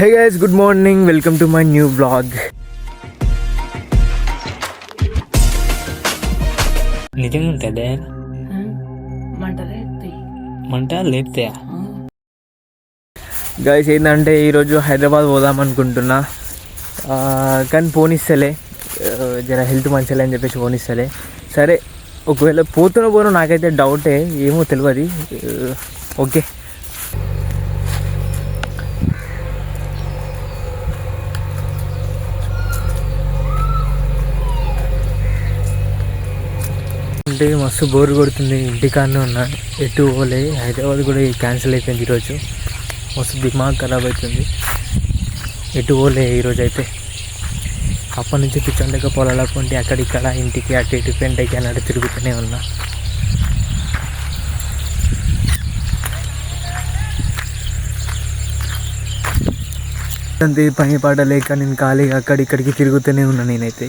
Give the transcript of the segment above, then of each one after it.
Hey guys good morning. Welcome to my new blog. నిజంగా ఉంటుంది మంట లేపుతాయా. గైస్ ఏంటంటే ఈరోజు హైదరాబాద్ పోదాం అనుకుంటున్నా. ఆ, కానీ పోనిస్తలే. జర హెల్త్ మంచిగా అని చెప్పేసి పోనిస్తలే. సరే ఒకవేళ పోతున్న పోను నాకైతే డౌటే ఏమో తెలియదు ఓకే. అంటే మస్తు బోర్ కొడుతుంది. ఇంటికాడనే ఉన్నా. ఎటు పోలే. హైదరాబాద్ కూడా క్యాన్సిల్ అయిపోయింది ఈరోజు. మస్తు దిమాగ్ ఖరాబ్ అవుతుంది ఎటు పోలే ఈరోజు అయితే అప్పటి నుంచి కూర్చోండక పొలాలకు కొంటి అక్కడిక్కడ ఇంటికి అటు ఇటు పెంటకి అన్నట్టు తిరుగుతూనే ఉన్నా. అంతే పని పాట లేక నేను ఖాళీగా అక్కడిక్కడికి తిరుగుతూనే ఉన్నా నేనైతే.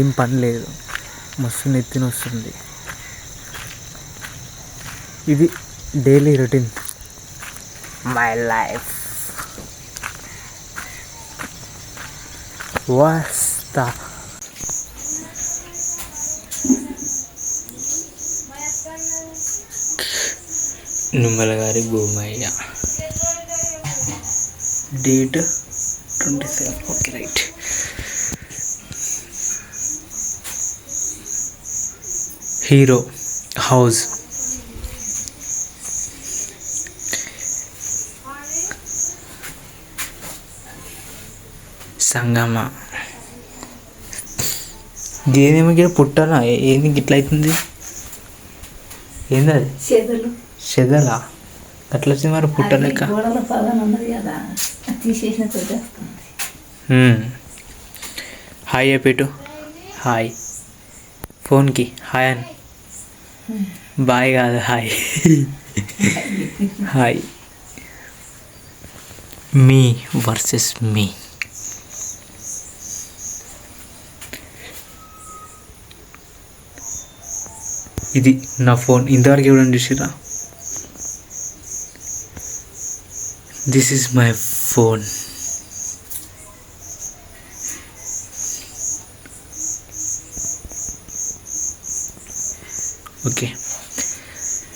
ఏం పని లేదు. మస్తు నెత్తిన వస్తుంది ఇది డైలీ రొటీన్. మై లైఫ్ వస్తా నిమ్మల గారి Bhumayya. Date twenty seven okay right hero house సంగమ. దేనేమో ఇక్కడ పుట్టాలా ఏంది గిట్ల అవుతుంది ఏంది అది చేతులు చెదలా అట్లా వచ్చింది మరి పుట్టలేక. హాయ్ చెప్పేటు హాయ్. ఫోన్కి. హాయ్ అని. బాయ్ కాదు హాయ్. హాయ్. మీ వర్సెస్ మీ. ఇది నా ఫోన్. ఇంతవరకు ఇవ్వడం చూసిరా this is my phone okay.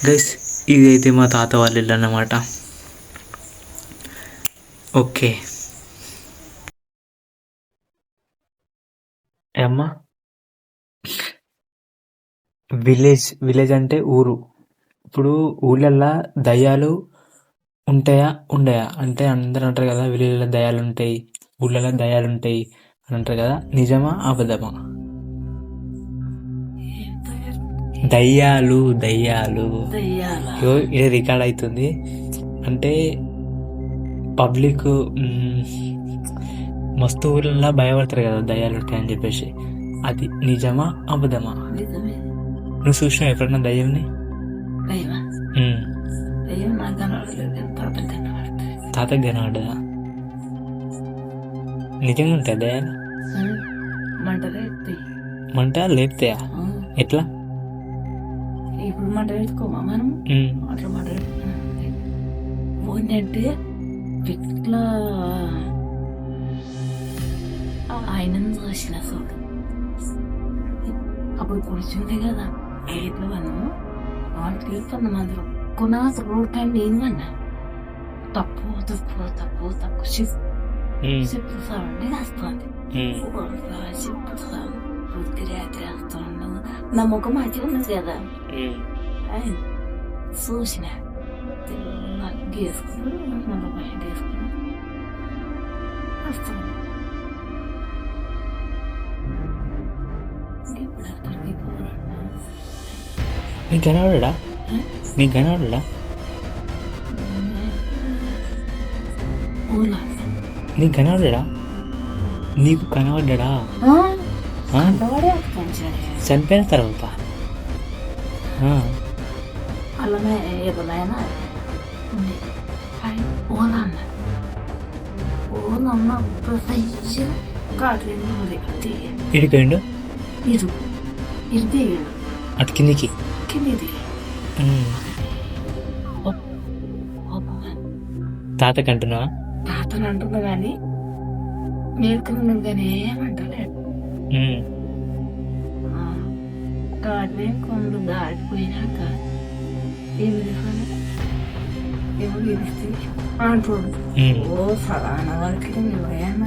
Guys ఇది అయితే మా తాత వాళ్ళ ఇల్లు అన్నమాట. ఓకే. అమ్మా? విలేజ్ విలేజ్ అంటే ఊరు. ఇప్పుడు ఊళ్ళల్లో దయ్యాలు ఉంటాయా? ఉండయా? అంటే అందరూ అంటారు కదా విలేజ్లో దయాలు ఉంటాయి ఊళ్ళల్లో దయాలు ఉంటాయి అని అంటారు కదా. నిజమా? అబద్ధమా దయ్యాలు దయ్యాలు. ఇది రికార్డ్ అవుతుంది అంటే పబ్లిక్ మస్తు ఊర్లలో భయపడతారు కదా దయ్యాలు ఉంటాయని చెప్పేసి. అది నిజమా అబద్ధమా? నువ్వు చూసినావు ఎప్పుడన్నా దయ్యంని తాతకి కనబడ్డదా నిజంగా ఉంటాయి దయ్యాలు? మంట లేపుతాయా. ఎట్లా? ఇప్పుడు మంట పెట్టుకోమా మనం అట్లా మంట ఏంటంటే ఇట్లా ఆయనను చూసిన చూడు అప్పుడు కూర్చుంటే కదా ఎట్లా మనము వాళ్ళు తీరుతున్న మందిరం కొన రోడ్ టైం ఏందన్నా తప్పు తప్పు తప్పు తప్పు. చెప్పు మ్, చెప్తామండి వస్తుంది మ్, చెప్తాను వృత్తి రాత్రి వస్తాను నా ముఖం మంచిగా ఉన్నది కదా మ్. ఆయన చూసిన తెల్ల గీసుకున్నాడు నల్ల పైన వేసుకున్నాడు వస్తాను ఇప్పుడు అక్కడికి పోరాడు నీకు కనబడ్డా నీకు కనబడ్డా ఊళ్ళో నీకు కనబడ్డా నీకు కనబడ్డా ఆ? అంతవాడే పంచాడు చనిపోయిన తర్వాత ఆ, అలానే ఎదురైనా ఉంది ఆయన ఓలా అన్నాడు ఓలమ్మ ప్రసహించి కాట్లేదు అది ఇడిపోయిండు ఇది ఇది దిగాడు అటు కిందికి? కింది దిగాడు ఉమ్. తాతకి అంటున్నావా తాతను అంటున్నా కానీ మేల్కొని కానీ ఉమ్, గాడినే కొండు దాటిపోయినాక ఎవరు గెలిస్తే అంటాడు. ఓ వరకు ఎవరైనా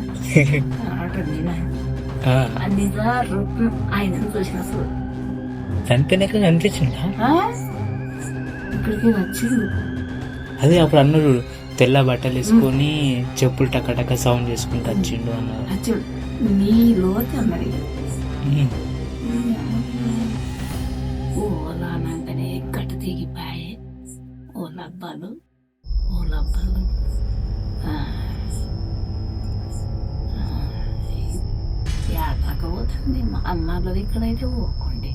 రూపం ఆయన చూసిన కనిపించిందా? ఇక్కడికి అదే అప్పుడు అన్నారు తెల్ల బట్టలు వేసుకొని చెప్పులు టక టక సౌండ్ చేసుకుంటూ వచ్చిండు అన్నారు వచ్చాడు నీ లోతు అన్నది ఉమ్, ఓలానంటనే గట్ట దిగిపాయే ఓ లబ్బాలు ఓ లబ్బాలు ఆ. ఆ. యాదాక పోతుంది. అన్నాళ్ళది ఇక్కడైతే పోకండి.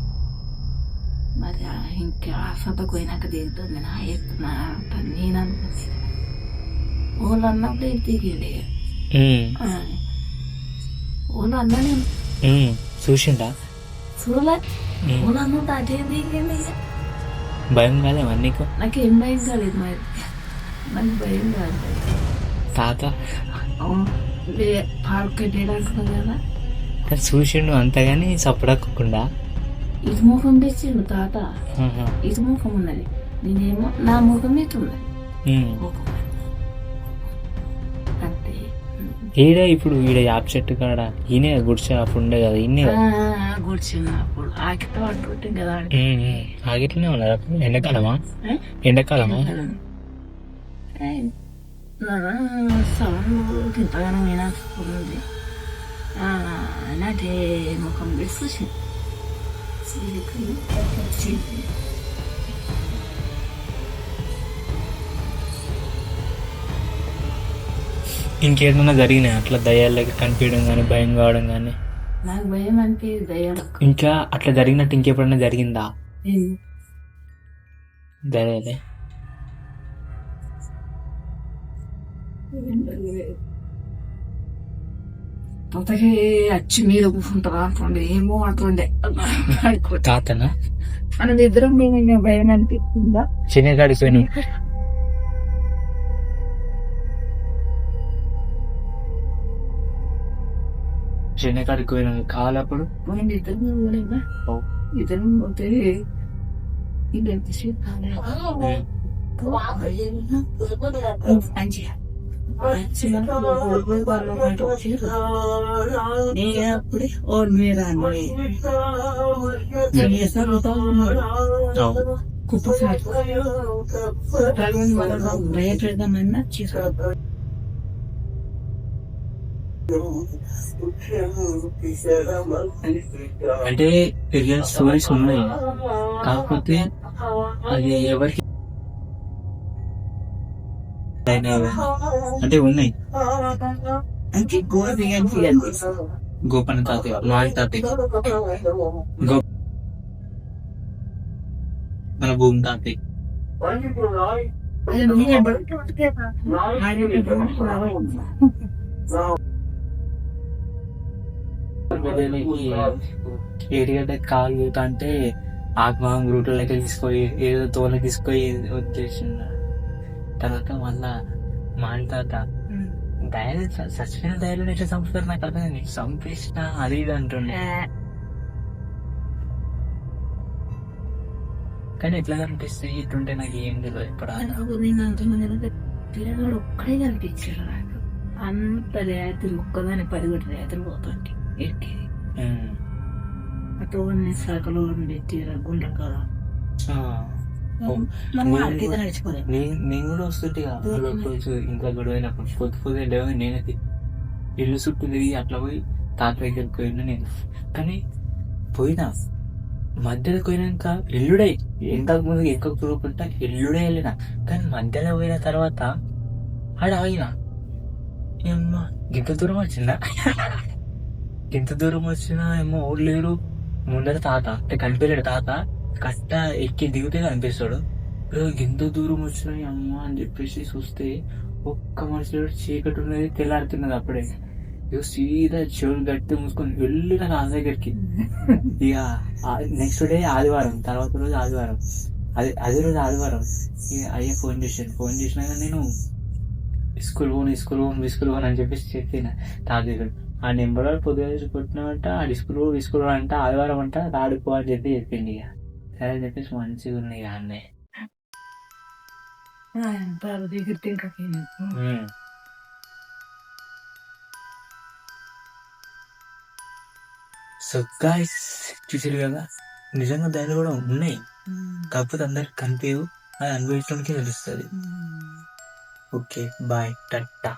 మరి ఇంకా ఆసతకు పోయినాక దిగుతుంది నా ఎత్తున అంట నేను అనుకుంది వాళ్ళు అన్నప్పుడు దిగిండి వాళ్ళు అన్న నేను. చూసిండా? చూడలే. దిగింది ఇక. భయం కాదేమా నీకు? నాకు ఏం భయం కాలేదు మరి. నాకు భయం కాదు తాత? పాలు కట్టేయడానికి కదా. చూసిండు అంతగాని సపడకుండా ఇటు ముఖం తెచ్చిండు తాత. ఇటు ముఖం ఉన్నది. నేనేమో నా ముఖం ఇటు ఉన్నది. ఈడ ఇప్పుడు ఈడ యాప్ చెట్టు కాడ? ఈయనే గుడిసె అప్పుడు ఉండే కదా కదా? కూర్చున్నప్పుడు ఆకితో అంటుంటే కదా. ఆగిట్లనే ఉన్నారు అప్పుడు ఎండాకాలమా? ఎండాకాలమా? సౌండ్ ఇంతగానో వినాల్సింది నాటే ముఖం పెట్టి ఇంకేదైనా జరిగినాయి అట్లా దయ్యాలకి కనిపించడం కానీ భయం కావడం కానీ నాకు భయం అంటే దయ్యాలు ఇంకా అట్లా జరిగినట్టు ఇంకెప్పుడైనా జరిగిందా? దయ్యాలే. తొందరగా అచ్చి మీద కూర్చుంటారా అంటుండే ఏమో అంటుండే తాతనా? మన ఇద్దరం భయం అనిపిస్తుందా? చిన్నగాడికి చిన్నగాడికి పోయిన కాలప్పుడు పోయింది పోలేదా ఇద్దరం పోతే ఇది ఎంతసేపు ఓన్ కుప్ప రేట్ పెడదామన్నా చీర అంటే రియల్ స్టోరీస్ ఉన్నాయి. కాకపోతే అది ఎవరికి అంటే ఉన్నాయి. గోపన్న తాతయ్య మాది తాతయ్య. గో మన భూమి తాతయ్య. ఏడిగడ్డ కాలు ఊతా అంటే ఆత్మహం రూట్లకి తీసుకొని ఏదో తోల తీసుకొని వచ్చేసిండ. తర్వాత మళ్ళా మాని తాత దయలు చచ్చిపోయిన దయలు ఎట్లా చంపుతారు నాకు అర్థం. నీకు చంపేసిన అది ఇది అంటుండే. కానీ ఎట్లా కనిపిస్తాయి? ఇట్లుంటే నాకు ఏం తెలియదు ఇప్పుడు ఒక్కడే కనిపించాడు నాకు. అంత రేతులు ఒక్కదాని పదిగొట్టి రేతులు పోతుంటే. ఎక్కి అటు సగలు పెట్టిరా గుండె కదా మనం ఆడికి నడిచిపోలేదు నేను కూడా వస్తుంటే ఇంకా గొడవ అయినప్పుడు. పొద్దు పొద్దు లేవు ఇల్లు చుట్టూ తిరిగి అట్లా పోయి తాత దగ్గరికి పోయినా నేను. కానీ పోయినా. మధ్యలో పోయినాక ఎల్లుడై. ఇంతకు ముందు ఎక్కువ చూడకుండా ఎల్లుడే వెళ్ళిన. కానీ మధ్యలో పోయిన తర్వాత ఆడ ఆగిన. ఏమ్మా ఇంత దూరం వచ్చిందా? ఎంత దూరం వచ్చినా ఏమో ఓడు లేడు. ముందర తాత అంటే కనిపించలేడు తాత. కట్ట ఎక్కి దిగితే కనిపిస్తాడు. ఎంత దూరం వచ్చినాయి అమ్మ అని చెప్పేసి చూస్తే ఒక్క మనిషిలో చీకటి ఉన్నది తెల్లారుతున్నది అప్పుడే. ఇక సీదా చెవులు గట్టి మూసుకొని వెళ్ళిన నా దగ్గరికి. ఇక నెక్స్ట్ డే ఆదివారం తర్వాత రోజు ఆదివారం. అది అదే రోజు ఆదివారం. ఇక అయ్యే ఫోన్ చేశాను ఫోన్ చేసినా కానీ నేను స్కూల్ పోను స్కూల్ పోను స్కూల్ పోను అని చెప్పేసి చెప్పిన తాతయ్య ఆ నెంబర్ పొద్దుగా కొట్టినామంట ఆ స్కూల్ పో స్కూల్ పో అంట ఆదివారం అంట ఆడుకో అని చెప్పి చెప్పింది ఇక. సరే అని చెప్పేసి మంచిగా ఉన్నాయి ఇక అన్నీ. సో గాయస్ చూసారు కదా నిజంగా దాని కూడా ఉన్నాయి. కాకపోతే అందరికి కనిపించవు అది అనుభవించడానికి తెలుస్తుంది. Okay bye టట్టా